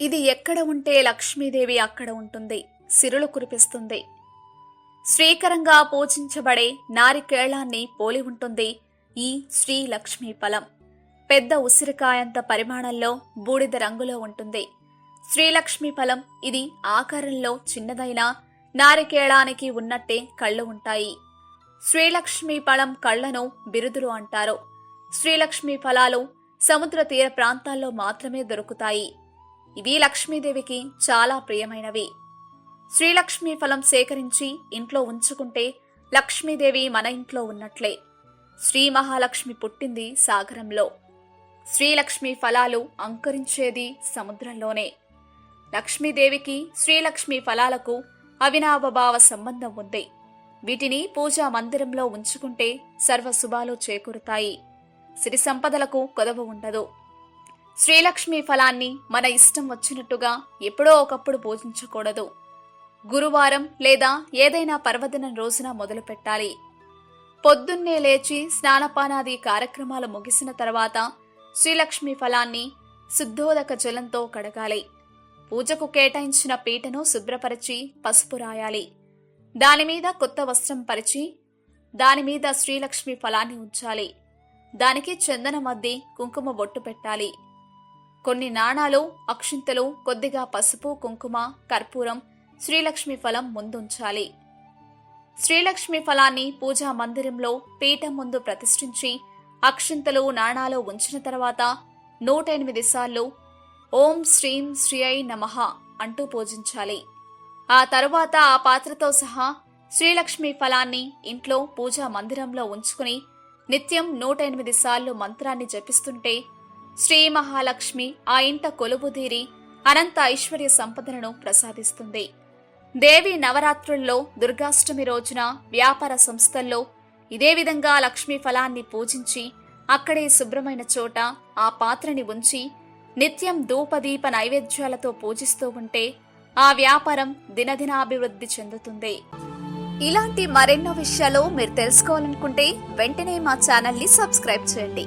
ఇది ఎక్కడ ఉంటే లక్ష్మీదేవి అక్కడ ఉంటుంది సిరులు కురిపిస్తుంది. శ్రీకరంగా పూజించబడే నారికేళాన్ని పోలి ఉంటుంది ఈ శ్రీ లక్ష్మీ ఫలం. పెద్ద ఉసిరికాయంత పరిమాణంలో బూడిద రంగులో ఉంటుంది. శ్రీలక్ష్మి ఫలం ఇది ఆకారంలో చిన్నదైన నారికేళానికి ఉన్నట్టే కళ్ళు ఉంటాయి. శ్రీలక్ష్మి ఫలం కళ్ళను బిరుదులు అంటారు. శ్రీలక్ష్మి ఫలాలు సముద్ర తీర ప్రాంతాల్లో మాత్రమే దొరుకుతాయి. ఇవి లక్ష్మీదేవికి చాలా ప్రియమైనవి. శ్రీలక్ష్మి ఫలం సేకరించి ఇంట్లో ఉంచుకుంటే లక్ష్మీదేవి మన ఇంట్లో ఉన్నట్లే. శ్రీ మహాలక్ష్మి పుట్టింది సాగరంలో. శ్రీలక్ష్మి ఫలాలు అంకరించేది సముద్రంలోనే. లక్ష్మీదేవికి శ్రీలక్ష్మి ఫలాలకు అవినావభావ సంబంధం ఉంది. వీటిని పూజా మందిరంలో ఉంచుకుంటే సర్వశుభాలు చేకూరుతాయి. సిరి సంపదలకు కొదవ ఉండదు. శ్రీలక్ష్మి ఫలాన్ని మన ఇష్టం వచ్చినట్టుగా ఎప్పుడో ఒకప్పుడు పూజించకూడదు గురువారం లేదా ఏదైనా పర్వదినం రోజున మొదలు పెట్టాలి పొద్దున్నే లేచి స్నానపానాది కార్యక్రమాలు ముగిసిన తర్వాత శ్రీలక్ష్మి ఫలాన్ని శుద్ధోదక జలంతో కడగాలి. పూజకు కేటాయించిన పీటను శుభ్రపరిచి పసుపు రాయాలి. దానిమీద కొత్త వస్త్రం పరిచి దానిమీద శ్రీలక్ష్మి ఫలాన్ని ఉంచాలి. దానికి చందన మద్ది కుంకుమ బొట్టు పెట్టాలి. కొన్ని నాణాలు అక్షింతలు కొద్దిగా పసుపు కుంకుమ కర్పూరం శ్రీలక్ష్మి ఫలం ముందుంచాలి. శ్రీలక్ష్మి ఫలాన్ని పూజా మందిరంలో పీఠం ముందు ప్రతిష్ఠించి అక్షింతలు నాణాలు ఉంచిన తర్వాత నూట ఎనిమిది సార్లు ఓం శ్రీం శ్రీ ఐ నమః అంటూ పూజించాలి. ఆ తరువాత ఆ పాత్రతో సహా శ్రీలక్ష్మి ఫలాన్ని ఇంట్లో పూజా మందిరంలో ఉంచుకుని నిత్యం నూట ఎనిమిది సార్లు మంత్రాన్ని జపిస్తుంటే శ్రీ మహాలక్ష్మి ఆ ఇంట కొలువుదీరి అనంత ఐశ్వర్య సంపదలను ప్రసాదిస్తుంది. దేవి నవరాత్రుల్లో దుర్గాష్టమి రోజున వ్యాపార సంస్థల్లో ఇదే విధంగా లక్ష్మీ ఫలాన్ని పూజించి అక్కడే శుభ్రమైన చోట ఆ పాత్రని ఉంచి నిత్యం ధూపదీప నైవేద్యాలతో పూజిస్తూ ఉంటే ఆ వ్యాపారం దినదినాభివృద్ధి చెందుతుంది. ఇలాంటి మరెన్నో విషయాలు మీరు తెలుసుకోవాలనుకుంటే వెంటనే మా ఛానల్ని సబ్స్క్రైబ్ చేయండి.